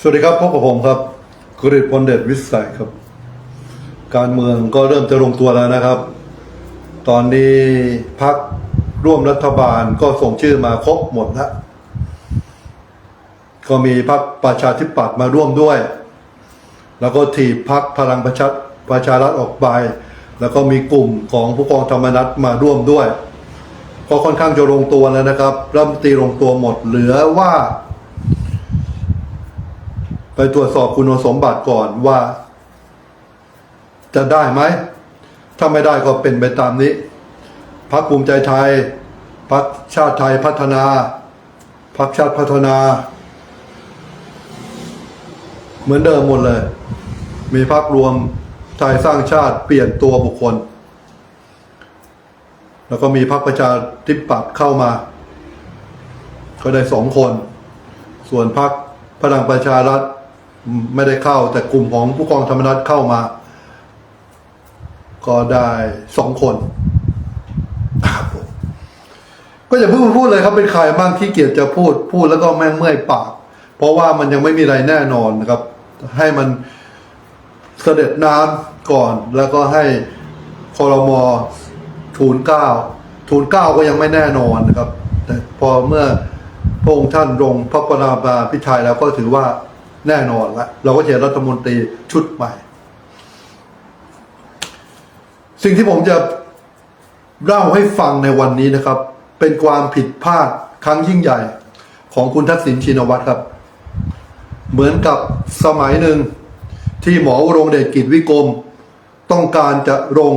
สวัสดีครับพบกับผมครับกฤษพลเดชวิสัยครับ การเมืองก็เริ่มจะลงตัวแล้วนะครับ ตอนนี้พักร่วมรัฐบาลก็ส่งชื่อมาครบหมดแล้วก็มีพักประชาธิปัตย์มาร่วมด้วย แล้วก็ถีบพักพลังประชาประชารัฐออกไป แล้วก็มีกลุ่มของผู้กองธรรมนัฐมาร่วมด้วย ก็ค่อนข้างจะลงตัวแล้วนะครับรัฐมนตรีลงตัวหมดเหลือว่า ไปตรวจสอบคุณสมบัติก่อนว่า จะได้ไหม ถ้าไม่ได้ก็เป็นไปตามนี้พรรคภูมิใจไทยพรรคชาติไทยพัฒนาพรรคชาติพัฒนา เหมือนเดิมหมดเลย มีพรรครวมไทยสร้างชาติเปลี่ยนตัวบุคคล แล้วก็มีพรรคประชาธิปัตย์เข้ามา ก็ได้สองคน ส่วนพรรคพลังประชารัฐ ไม่ได้เข้า แต่กลุ่มของผู้กองธรรมนัฐเข้ามา ก็ได้สองคนครับผมก็อย่าเพิ่งพูดเลยครับเป็นใครบ้างที่เกียจจะพูด พูดแล้วก็แม่งเมื่อยปาก เพราะว่ามันยังไม่มีอะไรแน่นอนนะครับ ให้มันเสด็จน้ำก่อน แล้วก็ให้คอรมอทูลเก้าทูลเก้าก็ยังไม่แน่นอนนะครับ แต่พอเมื่อพระองค์ท่านลงพระปรามาพิไทยแล้วก็ถือว่า แน่นอนแล้วเราก็จะเห็นรัฐมนตรีชุดใหม่ สิ่งที่ผมจะเล่าให้ฟังในวันนี้นะครับ เป็นความผิดพลาดครั้งยิ่งใหญ่ของคุณทักษิณชินวัตรครับ เหมือนกับสมัยหนึ่งที่หมอวรงเดชกิจวิกรม ต้องการจะลง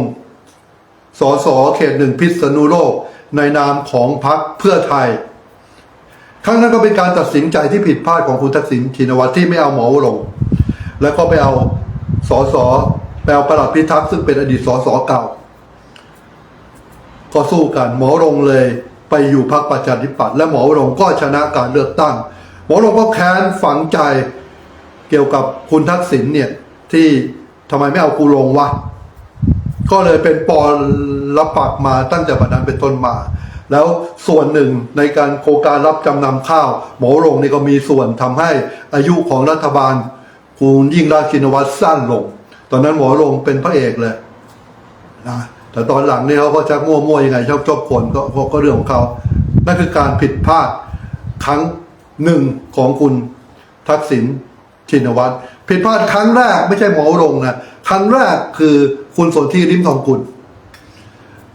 สอสอเขตหนึ่งพิษณุโลกในนามของพรรคเพื่อไทย ครั้งนั้นก็เป็นการตัดสินใจที่ผิดพลาดของคุณทักษิณชินวัตรที่ไม่เอาหมอวรงแล้วก็ไปเอาสอสอไปเอาประหลัดพิทักษ์ซึ่งเป็นอดีตสอสอเก่า ก็สู้กันหมอรงเลยไปอยู่พรรคประชาธิปัตย์และหมอรงก็ชนะการเลือกตั้ง หมอรงก็แค้นฝังใจเกี่ยวกับคุณทักษิณเนี่ยที่ทำไมไม่เอากูลงวะก็เลยเป็นปอรับปักมาตั้งแต่บัดนั้นเป็นต้นมา แล้วส่วนหนึ่งในการโครงการรับจำนำข้าว หมอรงนี่ก็มีส่วนทำให้อายุของรัฐบาลคุณยิ่งรักชินวัตรสั้นลง ตอนนั้นหมอรงเป็นพระเอกเลยนะแต่ตอนหลังนี่เขาก็จะมั่วๆยังไงชอบชอบคนก็ก็ก็เรื่องของเขานั่นคือการผิดพลาดครั้งหนึ่งของคุณทักษิณชินวัตรผิดพลาดครั้งแรกไม่ใช่หมอรงนะครั้งแรกคือคุณสนธิริมทองกุล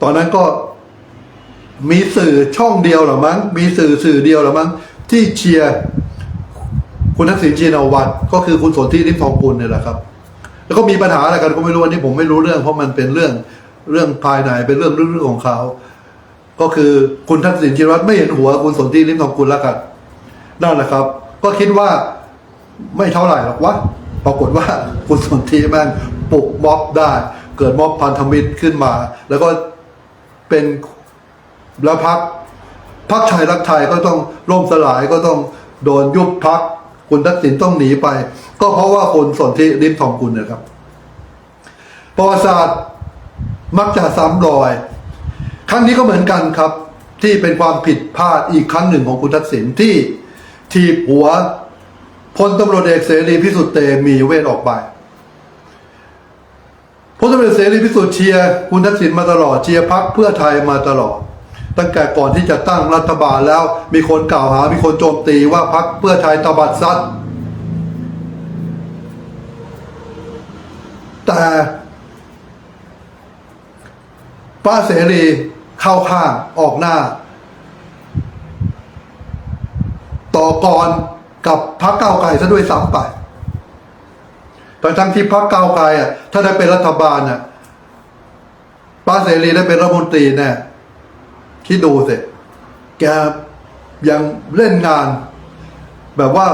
ตอนนั้นก็ มีสื่อช่องเดียวหรือมั้ง มีสื่อสื่อเดียวหรือมั้ง ที่เชียร์คุณทักษิณชินวัตรก็คือคุณสนธิริมทองกุลเนี่ยแหละครับ แล้วก็มีปัญหาอะไรกันก็ไม่รู้อันนี้ผมไม่รู้เรื่อง เพราะมันเป็นเรื่องเรื่องภายในเป็นเรื่องเรื่องของเขา ก็คือคุณทักษิณชินวัตรไม่เห็นหัวคุณสนธิริมทองกุลแล้วกันนั่นแหละครับ ก็คิดว่าไม่เท่าไหร่หรอกวะปรากฏว่าคุณสนธิแม่งปลุกม็อบได้ เกิดม็อบพันธมิตรขึ้นมา แล้วก็เป็น แล้วพักพักไทยรักไทยก็ต้องล่มสลายก็ต้องโดนยุบพักคุณทักษิณต้องหนีไป ก็เพราะว่าคนสนธิริมทองกุลเนะครับประวัติศาสตร์มักจะซ้ำรอย ครั้งนี้ก็เหมือนกันครับ ที่เป็นความผิดพลาดอีกครั้งหนึ่งของคุณทักษิณที่ทีบหัวพลตำรวจเอกเสรีพิสุทธิ์เตมีเวทออกไปพลตำรวจเอกเสรีพิสุทธิ์เชียร์คุณทักษิณมาตลอดเชียร์พักเพื่อไทยมาตลอด ตั้งแต่ก่อนที่จะตั้งรัฐบาลแล้วมีคนกล่าวหา มีคนโจมตีว่าพักเพื่อไทยตบัดซัดแต่ป้าเสรีเข้าข้างออกหน้า ต่อกรกับพักเก้าไกลซะด้วยซ้ำไปทั้งที่พักเก้าไกลอะถ้าได้เป็นรัฐบาลอะป้าเสรีได้เป็นรัฐมนตรีแน่ คิดดูสิแกยังเล่นงาน แบบว่า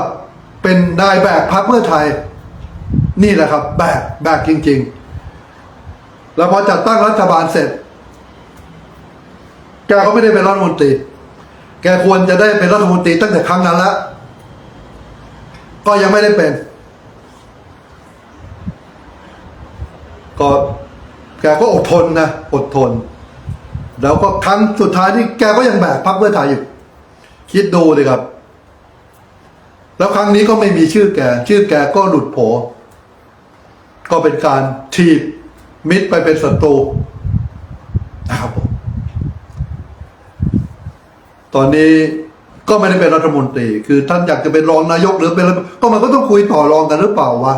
เป็นนายแบกพักเพื่อไทย นี่แหละครับ แบกแบกจริง ๆ แล้วพอจัดตั้งรัฐบาลเสร็จ แกก็ไม่ได้เป็นรัฐมนตรี แกควรจะได้เป็นรัฐมนตรีตั้งแต่ครั้งนั้นแล้วก็ยังไม่ได้เป็น ก็แกก็อดทนนะ อดทน แล้วก็ครั้งสุดท้ายนี่แกก็ยังแบกพักเพื่อไทยอยู่คิดดูเลยครับ แล้วครั้งนี้ก็ไม่มีชื่อแก ชื่อแกก็หลุดโผก็เป็นการทีบมิตรไปเป็นศัตรูนะครับผมตอนนี้ก็ไม่ได้เป็นรัฐมนตรี คือท่านอยากจะเป็นรองนายกหรือเป็นอะไรก็มันก็ต้องคุยต่อรองกันหรือเปล่าวะ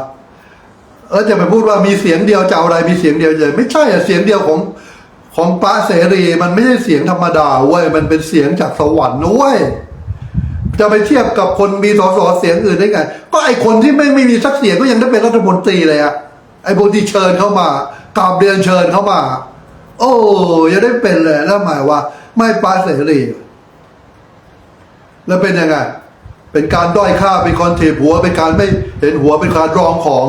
แล้วจะไปพูดว่ามีเสียงเดียวจะเอาอะไรมีเสียงเดียวจะไม่ใช่อะเสียงเดียวของ ของป้าเสรีมันไม่ใช่เสียงธรรมดาเว้ยมันเป็นเสียงจากสวรรค์นะเว้ยจะไปเทียบกับคนมีสสเสียงอื่นได้ไง ก็ไอคนที่ไม่ไม่มีสักเสียงก็ยังได้เป็นรัฐมนตรีเลยอะไอพวกที่เชิญเข้ามากราบเรียนเชิญเข้ามา โอ้ยังได้เป็นเลยแล้วหมายว่า ไม่ป้าเสรี แล้วเป็นยังไงเป็นการด้อยค่าเป็นคอนเทปหัวเป็นการไม่เห็นหัวเป็นการรองของ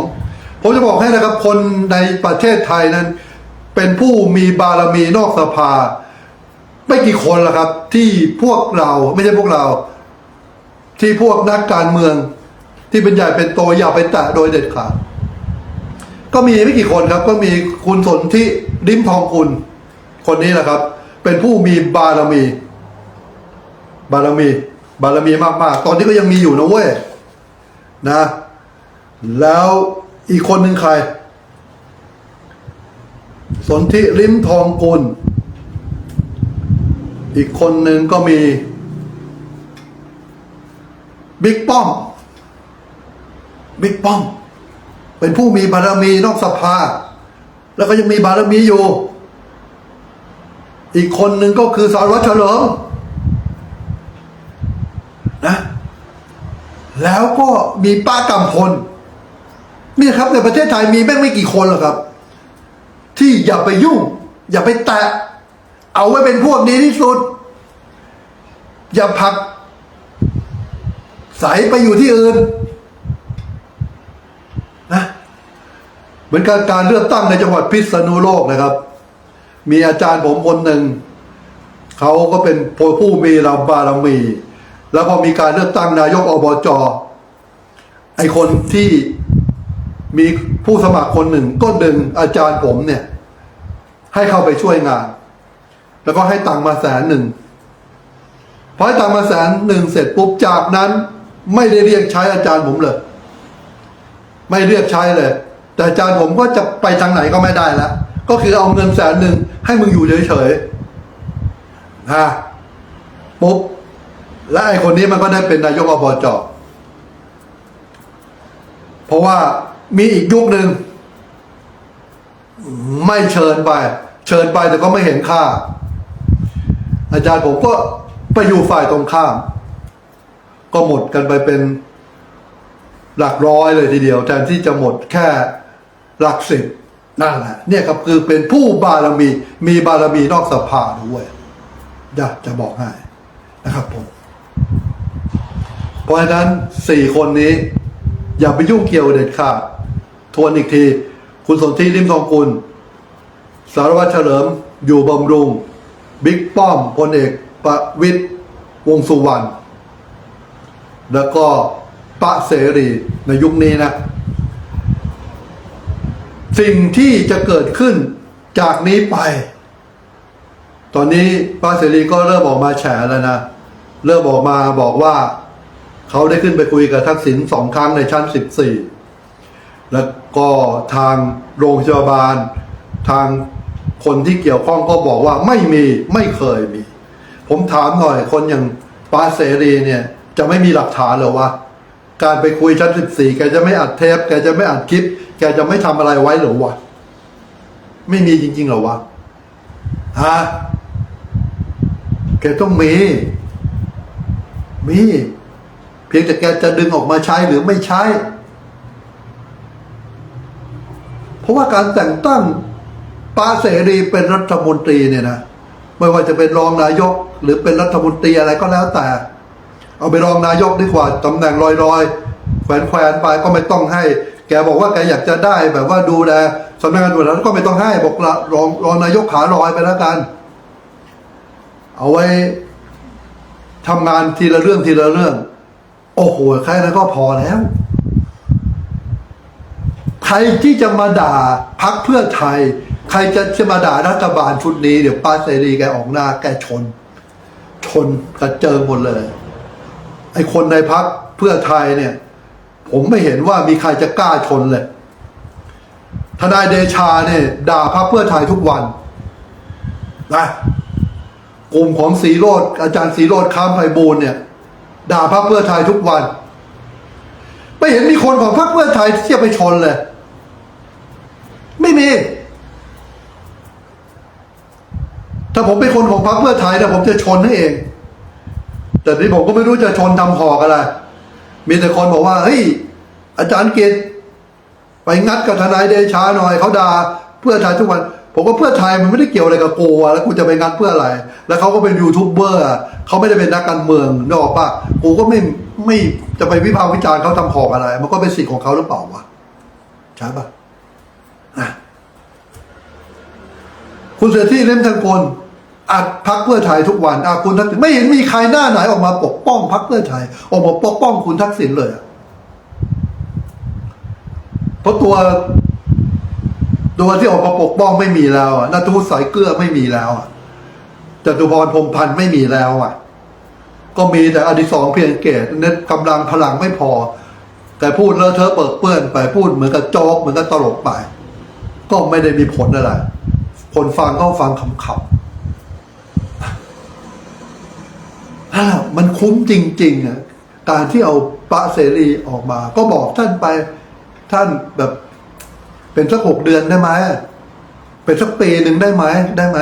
ผมจะบอกให้นะครับ คนในประเทศไทยนั้น เป็นผู้มีบารมีนอกสภา ไม่กี่คนละครับ ที่พวกเราไม่ใช่พวกเรา ที่พวกนักการเมือง ที่เป็นใหญ่เป็นโตอย่าไปแตะโดยเด็ดขาดก็มีไม่กี่คนครับ ก็มีคุณสนที่ริมทองคุณ คนนี้แหละครับ เป็นผู้มีบารมี บารมี บารมีมากๆ ตอนนี้ก็ยังมีอยู่นะเว้ยนะ แล้วอีกคนหนึ่งใคร สนธิริมทองกุล อีกคนหนึ่งก็มี บิ๊กป้อม บิ๊กป้อม เป็นผู้มีบารมีนอกสภา แล้วก็ยังมีบารมีอยู่ อีกคนหนึ่งก็คือสารวัตรเฉลิมนะ แล้วก็มีป้ากำพลนี่ครับในประเทศไทยมีแม่งไม่กี่คนหรอกครับ ที่อย่าไปยุ่ง อย่าไปแตะ เอาไว้เป็นพวกดีที่สุด อย่าผักใสไปอยู่ที่อื่นนะเหมือนการการเลือกตั้งในจังหวัดพิษณุโลกนะครับ มีอาจารย์ผมคนหนึ่งเขาก็เป็นผู้มีรบารมี แล้วพอมีการเลือกตั้งนายกอบจไอคนที่ มีผู้สมัครคนหนึ่งก็ดึงอาจารย์ผมเนี่ย ให้เข้าไปช่วยงาน แล้วก็ให้ตังค์มาแสนหนึ่งพอให้ตังค์มาแสนหนึ่งเสร็จปุ๊บจากนั้น ไม่ได้เรียกใช้อาจารย์ผมเลย ไม่เรียกใช้เลย แต่อาจารย์ผมก็จะไปทางไหนก็ไม่ได้แล้วก็คือเอาเงินแสนหนึ่งให้มึงอยู่เฉยๆฮะปุ๊บและไอคนนี้มันก็ได้เป็นนายกอบจเพราะว่า มีอีกยุคหนึ่งไม่เชิญไป เชิญไปแต่ก็ไม่เห็นค่า อาจารย์ผมก็ไปอยู่ฝ่ายตรงข้าม ก็หมดกันไปเป็นหลักร้อยเลยทีเดียวแทนที่จะหมดแค่หลักสิบนั่นแหละเนี่ยครับคือเป็นผู้บารมี มีบารมีนอกสภาด้วยอยากจะบอกให้นะครับผม เพราะฉะนั้นสี่คนนี้ อย่าไปยุ่งเกี่ยวเด็ดขาด ทวนอีกที คุณสนธิริมทองกุล สารวัตรเฉลิมอยู่บำรุง บิ๊กป้อมพลเอกประวิตยวงสุวรรณแล้วก็ปะเสรีในยุคนี้นะ สิ่งที่จะเกิดขึ้นจากนี้ไป ตอนนี้ป้าเสรีก็เริ่มออกมาแฉแล้วนะ เริ่มออกมาบอกว่า เขาได้ขึ้นไปคุยกับทักษิณสองครั้งในชั้นสิบสี่แล้ว ก็ทางโรงพยาบาล ทางคนที่เกี่ยวข้องก็บอกว่าไม่มีไม่เคยมี ผมถามหน่อยคนอย่างป้าเสรีเนี่ย จะไม่มีหลักฐานหรอวะการไปคุยชั้นสิบสี่แกจะไม่อัดเทป แกจะไม่อัดคลิป แกจะไม่ทำอะไรไว้หรอวะไม่มีจริงๆหรอวะฮะแกต้องมี มี เพียงแต่แกจะดึงออกมาใช้หรือไม่ใช้ เพราะว่าการแต่งตั้งปาเสรีเป็นรัฐมนตรีเนี่ยนะไม่ว่าจะเป็นรองนายกหรือเป็นรัฐมนตรีอะไรก็แล้วแต่ เอาไปรองนายกดีกว่าตำแหน่งลอยๆแขวนๆไปก็ไม่ต้องให้ แกบอกว่าแกอยากจะได้แบบว่าดูแลสำนักงานตำรวจก็ไม่ต้องให้บอกละรองรองนายกขาลอยไปแล้วกัน เอาไว้ทำงานทีละเรื่องทีละเรื่อง โอ้โหแค่นั้นก็พอแล้ว ใครที่จะมาด่าพักเพื่อไทย ใครจะจะมาด่ารัฐบาลชุดนี้เดี๋ยวป้าเสรีแกออกหน้าแกชน ชนกระเจิงหมดเลย ไอคนในพักเพื่อไทยเนี่ย ผมไม่เห็นว่ามีใครจะกล้าชนเลยทนายเดชาเนี่ยด่าพรรคเพื่อไทยทุกวันนะกลุ่มของสีโรดอาจารย์สีโรดค้ามไพบูลเนี่ยด่าพรรคเพื่อไทยทุกวัน ไม่เห็นมีคนของพรรคเพื่อไทยที่จะไปชนเลย ไม่มี ถ้าผมเป็นคนของพรรคเพื่อไทยนะผมจะชนให้เอง แต่นี่ผมก็ไม่รู้จะชนทำหอกอะไร มีแต่คนบอกว่าเฮ้ยอาจารย์เกตไปงัดกับทนายเดชาหน่อยเขาด่าเพื่อไทยทุกวัน ผมว่าเพื่อไทยมันไม่ได้เกี่ยวอะไรกับโกะแล้วกูจะไปงัดเพื่ออะไร แล้วเขาก็เป็นยูทูบเบอร์เขาไม่ได้เป็นนักการเมืองนอกปะกูก็ไม่ไม่จะไปวิพากษ์วิจารณ์เขาทำหอกอะไร มันก็เป็นสิทธิ์ของเขาหรือเปล่าวะใช่ปะ คุณเสือที่เล่มทางคนอัดพักเพื่อไทยทุกวันอาคุณทักษิณไม่เห็นมีใครหน้าไหนออกมาปกป้องพักเพื่อไทย ออกมาปกป้องคุณทักษิณเลยเพราะตัวตัวที่ออกมาปกป้องไม่มีแล้วอะนัทวุฒิสายเกลือไม่มีแล้วอะจตุพรพรมพันธ์ไม่มีแล้วอะ ก็มีแต่อดิศรเพียงเกตเน้นกำลังพลังไม่พอ แต่พูดเลอะเทอะเปิดเปื้อนไปพูดเหมือนกับโจ๊กเหมือนกับตลกไป ก็ไม่ได้มีผลอะไร คนฟังก็ฟังขำๆอ่ามันคุ้มจริง ๆอะการที่เอาปะเสรีออกมา ก็บอกท่านไป ท่านแบบ เป็นสักหกเดือนได้ไหมเป็นสักปีหนึ่งได้ไหมได้ไหม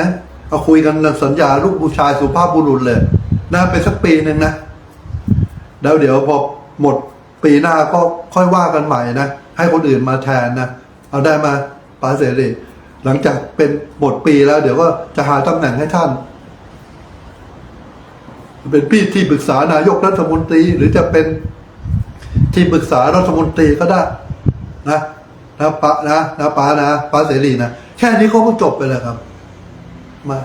เอาคุยกันสัญญาลูกผู้ชายสุภาพบุรุษเลยนะเป็นสักปีหนึ่งนะแล้วเดี๋ยวพอหมดปีหน้าก็ค่อยว่ากันใหม่นะ ให้คนอื่นมาแทนนะ เอาได้มาปาเสรี หลังจากเป็นหมดปีแล้ว เดี๋ยวก็จะหาตำแหน่งให้ท่าน เป็นพี่ที่ปรึกษานายกรัฐมนตรี หรือจะเป็นที่ปรึกษารัฐมนตรีก็ได้ นะนะปะนะนะปานะปาเสรีนะแค่นี้เขาก็จบไปเลยครับ มา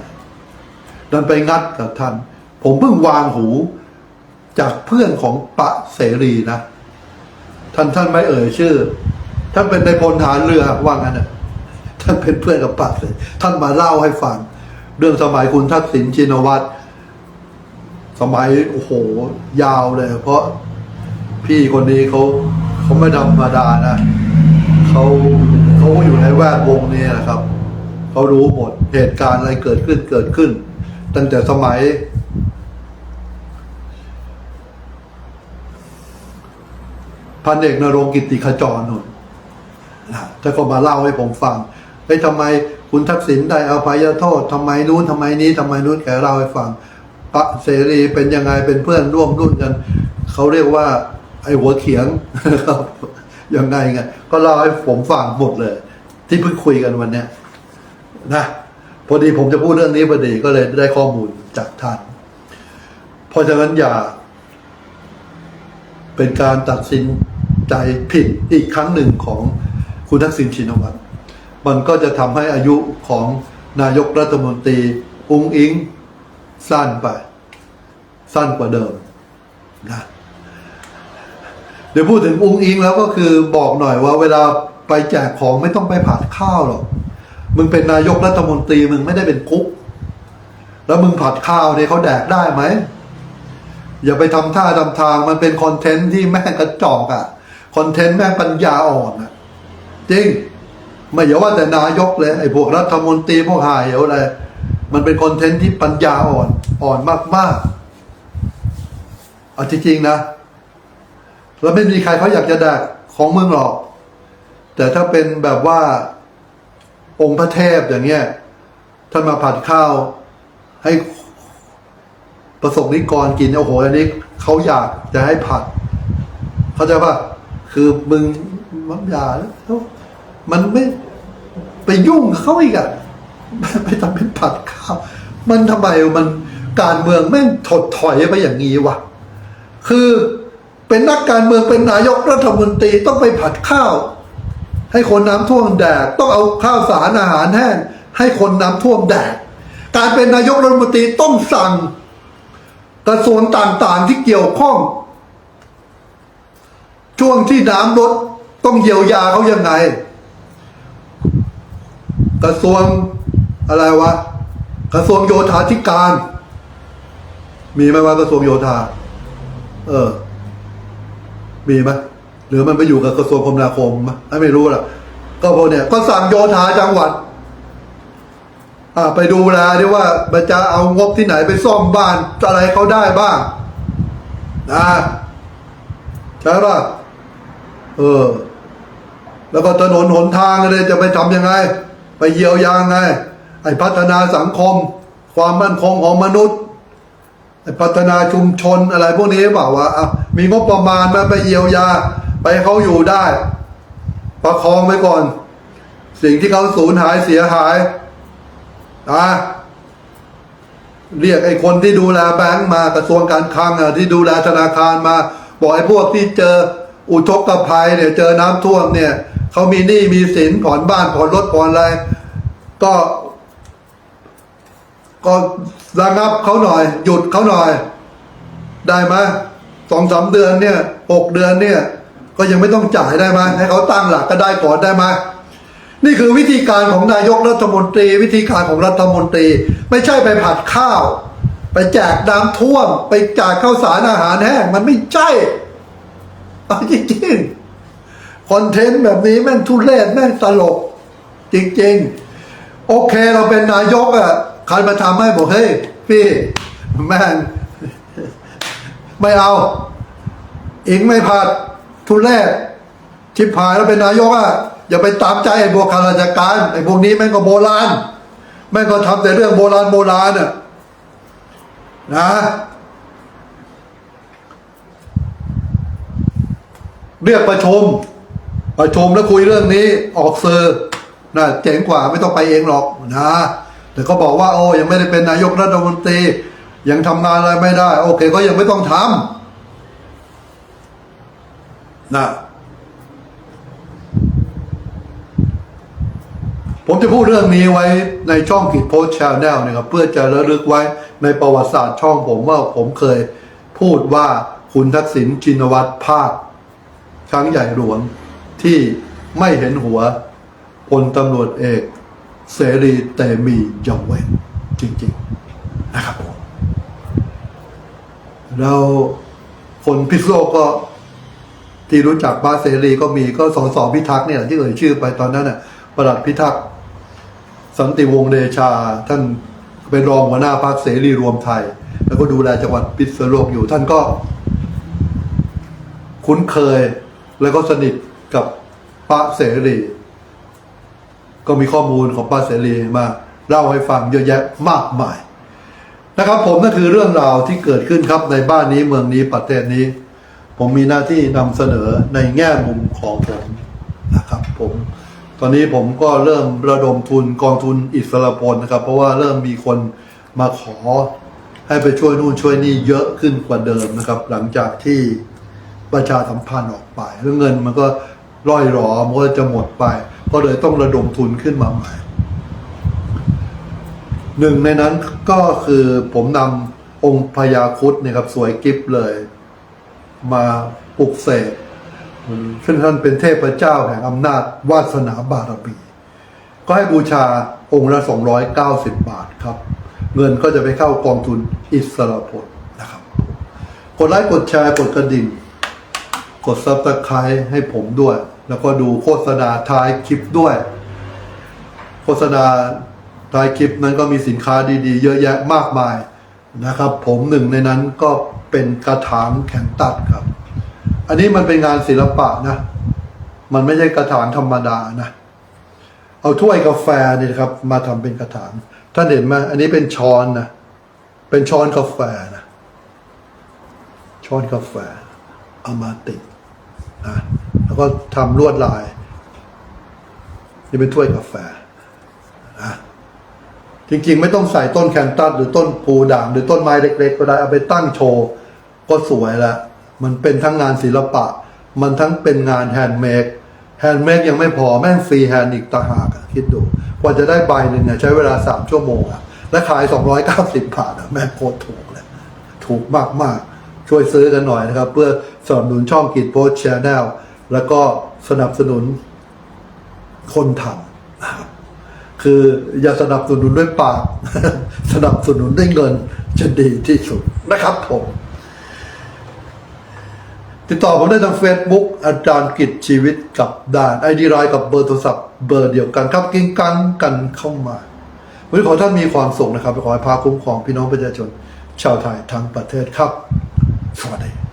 ดันไปงัดกับท่าน ผมเพิ่งวางหูจากเพื่อนของปะเสรีนะ ท่านท่านไม่เอ่ยชื่อ ท่านเป็นในพลฐานเรือว่างั้นนะ ท่านเป็นเพื่อนกับปะเสรีท่านมาเล่าให้ฟัง เรื่องสมัยคุณทักษิณชินวัตรสมัยโอ้โห ยาวเลย เพราะพี่คนนี้เขาเขาไม่ธรรมดานะเขาเขาอยู่ในแวดวงนี้นะครับเขารู้หมดเหตุการณ์อะไรเกิดขึ้นเกิดขึ้น ตั้งแต่สมัย พันเอกนรงกิติขจรนู่นนะถ้าก็มาเล่าให้ผมฟัง เฮ้ยทำไมคุณทักษิณได้อภัยโทษทำไมนู้นทำไมนี้ทำไมนู้นแกเล่าให้ฟังปะเสรีเป็นยังไงเป็นเพื่อนร่วมรุ่นกันเขาเรียกว่าไอ้หัวเขียงครับยังไงไงก็เล่าให้ผมฟังหมดเลย ที่เพิ่งคุยกันวันเนี้ยนะพอดีผมจะพูดเรื่องนี้พอดีก็เลยได้ข้อมูลจากท่านเพราะฉะนั้นอย่า เป็นการตัดสินใจผิดอีกครั้งหนึ่งของคุณทักษิณชินวัตร มันก็จะทำให้อายุของนายกรัฐมนตรีอุ้งอิงสั้นไป สั้นกว่าเดิมนะเดี๋ยวพูดถึงอุ้งอิงแล้วก็คือบอกหน่อยว่าเวลาไปแจกของไม่ต้องไปผัดข้าวหรอก มึงเป็นนายกรัฐมนตรีมึงไม่ได้เป็นกุ๊กแล้วมึงผัดข้าวเนี่ยเขาแดกได้ไหม อย่าไปทำท่าทำทางมันเป็นคอนเทนต์ที่แม่งกระจอกอะ่ะ คอนเทนต์แม่งปัญญาอ่อนอะ่ะ จริง ไม่อย่าว่าแต่นายกเลยไอ้พวกรัฐมนตรีพวกหายเหวอะไรมันเป็นคอนเทนต์ที่ปัญญาอ่อนอ่อนมากๆเอาจริงๆนะ แล้วไม่มีใครเขาอยากจะแดกของมึงหรอก แต่ถ้าเป็นแบบว่าองค์พระเทพอย่างเงี้ยท่านมาผัดข้าวให้ประสบนิกรกินโอ้โหอันนี้เขาอยากจะให้ผัด เขาใจป่ะคือมึงมันอยาแล้ว มันไม่ไปยุ่งเขาอีกอะไปทำเป็นผัดข้าว มันทำไมมันการเมืองแม่งถดถอยไปอย่างนี้วะ คือเป็นนักการเมืองเป็นนายกรัฐมนตรีต้องไปผัดข้าว ให้คนน้ำท่วมแดก ต้องเอาข้าวสารอาหารแห้งให้คนน้ำท่วมแดก การเป็นนายกรัฐมนตรีต้องสั่งกระทรวงต่างๆที่เกี่ยวข้อง ช่วงที่น้ำลดต้องเยียวยาเขายังไง กระทรวงอะไรวะ กระทรวงโยธาธิการ มีไหมว่ากระทรวงโยธา เออ มีไหมหรือมันไปอยู่กับกระทรวงคมนาคมไมไม่รู้ล่ะ ก็พวกเนี่ย ก็สั่งโยธาจังหวัดอ่าไปดูแลดิว่าจะเอางบที่ไหนไปซ่อมบ้านอะไรเขาได้บ้างนะใช่ป่ะเออ แล้วก็ถนนหนทางเลยจะไปทำยังไง ไปเยียวยาไงไอ้พัฒนาสังคม ความมั่นคงของมนุษย์ไอ้พัฒนาชุมชนอะไรพวกนี้เปล่าวะอะมีงบประมาณมาไปเยียวยา ไปเขาอยู่ได้ ประคองไว้ก่อน สิ่งที่เขาสูญหายเสียหายอะเรียกไอ้คนที่ดูแลแบงก์มากระทรวงการคลังอะที่ดูแลธนาคารมา บอกไอ้พวกที่เจออุทกภัยเนี่ย เจอน้ำท่วมเนี่ย เขามีหนี้มีสินผ่อนบ้านผ่อนรถผ่อนอะไร ก็ ก็ระงับเขาหน่อย หยุดเขาหน่อย ได้ไหมสองสามเดือนเนี่ยหกเดือนเนี่ย ก็ยังไม่ต้องจ่ายได้ไหมให้เขาตั้งหลักก็ได้ก่อนได้ไหมนี่คือวิธีการของนายกรัฐมนตรี วิธีการของรัฐมนตรี ไม่ใช่ไปผัดข้าว ไปแจกน้ำท่วม ไปแจกข้าวสารอาหารแห้งมันไม่ใช่เอาจริงๆ คอนเทนต์แบบนี้แม่งทุเรศแม่งตลก จริงๆ โอเคเราเป็นนายกอะ่ะใครมาทำให้บอกเฮ้ยพี่แม่งไม่เอาอิงไม่ผัดทุเรศชิบหายแล้วเป็นนายกอะ่ะอย่าไปตามใจไอ้พวกข้าราชการไอ้พวกนี้แม่งก็โบราณแม่งก็ทำแต่เรื่องโบราณโบราณอะนะเรียกประชุม ประชุมแล้วคุยเรื่องนี้ออกสื่อนะเจ๋งกว่าไม่ต้องไปเองหรอกนะ แต่ก็บอกว่าโอ้ยังไม่ได้เป็นนายกรัฐมนตรี ยังทำงานอะไรไม่ได้ โอเคก็ยังไม่ต้องทำนะผมจะพูดเรื่องนี้ไว้ในช่องกิจโพสชาแนลนะครับเพื่อจะระลึกไว้ในประวัติศาสตร์ช่องผมว่าผมเคยพูดว่าคุณทักษิณชินวัตรภาคช้างใหญ่หลวง ที่ไม่เห็นหัวพลตำรวจเอกเสรีแต่มียงเว้นจริง ๆ นะครับผมแล้วคนพิษโลกก็ที่รู้จักบ้าเสรีก็มีก็สอสอพิทักษ์เนี่ยที่เอ่ยชื่อไปตอนนั้นน่ะประหลัดพิทักษ์สันติวงศ์เดชา ท่านเป็นรองหัวหน้าพรรคเสรีรวมไทย แล้วก็ดูแลจังหวัดพิษณุโลกอยู่ท่านก็ คุ้นเคยแล้วก็สนิท กับป้าเสรี ก็มีข้อมูลของป้าเสรีมาเล่าให้ฟังเยอะแยะมากมาย นะครับ ผมนั่นคือเรื่องราวที่เกิดขึ้นครับในบ้านนี้เมืองนี้ประเทศนี้ ผมมีหน้าที่นำเสนอในแง่มุมของผมนะครับ ผมตอนนี้ผมก็เริ่มระดมทุนกองทุนอิสระพลนะครับ เพราะว่าเริ่มมีคนมาขอให้ไปช่วยนู่นช่วยนี่เยอะขึ้นกว่าเดิมนะครับ หลังจากที่ประชาสัมพันธ์ออกไปแล้วเงินมันก็ ร่อยหรอมันก็จะหมดไป ก็เลยต้องระดมทุนขึ้นมาใหม่หนึ่งในนั้นก็คือผมนำองค์พญาคุดเนี่ยครับ สวยกิฟเลย มาปลุกเสกซึ่งท่านเป็นเทพเจ้าแห่งอำนาจวาสนาบารมีก็ให้บูชาองค์ละ 290 บาทครับ เงินก็จะไปเข้ากองทุนอิสระพลนะครับ กดไลค์กดแชร์กดกระดิ่ง กดซับสไครต์ให้ผมด้วย แล้วก็ดูโฆษณาท้ายคลิปด้วย โฆษณาท้ายคลิปนั้นก็มีสินค้าดีๆ เยอะแยะมากมายนะครับ ผมหนึ่งในนั้นก็เป็นกระถางแข็งตัดครับ อันนี้มันเป็นงานศิลปะนะ มันไม่ใช่กระถางธรรมดานะเอาถ้วยกาแฟนี่ครับ มาทำเป็นกระถางท่านเห็นไหมอันนี้เป็นช้อนนะเป็นช้อนกาแฟนะช้อนกาแฟเอามาติดนะ แล้วก็ทำลวดลายนี่เป็นถ้วยกาแฟนะจริงๆ ไม่ต้องใส่ต้นแคนตัสหรือต้นพูด่างหรือต้นไม้เล็ก ๆ ก็ได้เอาไปตั้งโชว์ ก็สวยละมันเป็นทั้งงานศิลปะ มันทั้งเป็นงานแฮนด์เมดแฮนด์เมดยังไม่พอแม่งฟรีแฮนด์อีกต่างหากคิดดูกว่าจะได้ใบหนึ่งเนี่ยใช้เวลาสามชั่วโมงอะและขายสองร้อยเก้าสิบบาทอะแม่งโคตรถูกเลย ถูกมากๆ ช่วยซื้อกันหน่อยนะครับ เพื่อสนับสนุนช่องกิจโพสแชนแนล แล้วก็สนับสนุนคนทำนะครับคืออย่าสนับสนุนด้วยปากสนับสนุนด้วยเงินจะดีที่สุดนะครับผม ติดต่อผมได้ทาง Facebook อาจารย์กิจชีวิตกับด่านไอดีไลน์กับเบอร์โทรศัพท์เบอร์เดียวกันครับกิ้งกังกันเข้ามาวันนี้ขอท่านมีความสุขนะครับขอให้พาคุ้มครองพี่น้องประชาชน ชาวไทยทั้งประเทศครับ สวัสดี